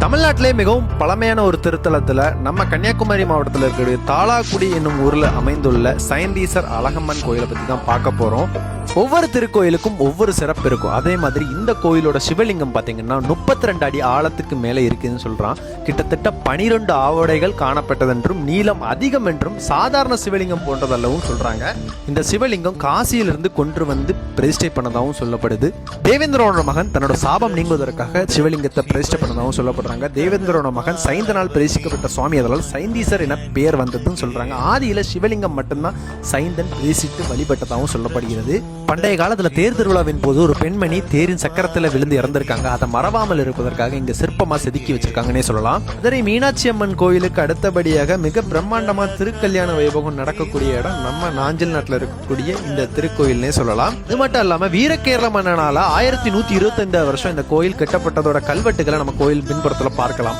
தமிழ்நாட்டிலே மிகவும் பழமையான ஒரு திருத்தலத்தில் நம்ம கன்னியாகுமரி மாவட்டத்தில் இருக்கக்கூடிய தாளாக்குடி என்னும் ஊரில் அமைந்துள்ள சயந்தீசர் அழகம்மன் கோயிலை பற்றி தான் பார்க்க போகிறோம் ஒவ்வொரு திருக்கோயிலுக்கும் ஒவ்வொரு சிறப்பு இருக்கும். அதே மாதிரி இந்த கோயிலோட சிவலிங்கம் பார்த்தீங்கன்னா முப்பத்தி ரெண்டு அடி ஆழத்துக்கு மேலே இருக்குதுன்னு சொல்கிறான் கிட்டத்தட்ட பனிரெண்டு ஆவடைகள் காணப்பட்டதென்றும் நீளம் அதிகம் என்றும் சாதாரண சிவலிங்கம் போன்றதல்லவும் சொல்கிறாங்க இந்த சிவலிங்கம் காசியிலிருந்து கொன்று வந்து பிரதிஷ்டை பண்ணதாகவும் சொல்லப்படுது. தேவேந்திரோட மகன் தன்னோட சாபம் நீங்குவதற்காக சிவலிங்கத்தை பிரதிஷ்டை பண்ணதாகவும் சொல்லப்படுறாங்க. தேவேந்திரோட மகன் சைந்தனால் பிரதிஷ்டிக்கப்பட்ட சுவாமி அதனால் சைந்தீசர் என பெயர் வந்ததுன்னு சொல்கிறாங்க ஆதியில் சிவலிங்கம் மட்டும்தான் சைந்தன் பிரதிஷ்டித்து வழிபட்டதாகவும் சொல்லப்படுகிறது. பண்டைய காலத்துல தேர் திருவிழாவின் போது ஒரு பெண்மணி தேரின் சக்கரத்துல விழுந்து இறந்திருக்காங்க. அதை மறவாமல் இருப்பதற்காக இங்க சிற்பமா செதுக்கி வச்சிருக்காங்கன்னே சொல்லலாம். மதுரை மீனாட்சி அம்மன் கோயிலுக்கு அடுத்தபடியாக மிக பிரம்மாண்டமா திருக்கல்யாண வைபவம் நடக்கக்கூடிய இடம் நம்ம நாஞ்சில் நாட்டில் இருக்கக்கூடிய இந்த திருக்கோயில்னே சொல்லலாம். இது மட்டும் இல்லாம வீரகேரள மன்னனால ஆயிரத்தி நூத்தி இருபத்தி வருஷம் இந்த கோயில் கட்டப்பட்டதோட கல்வெட்டுகளை நம்ம கோயில் பின்புறத்துல பார்க்கலாம்.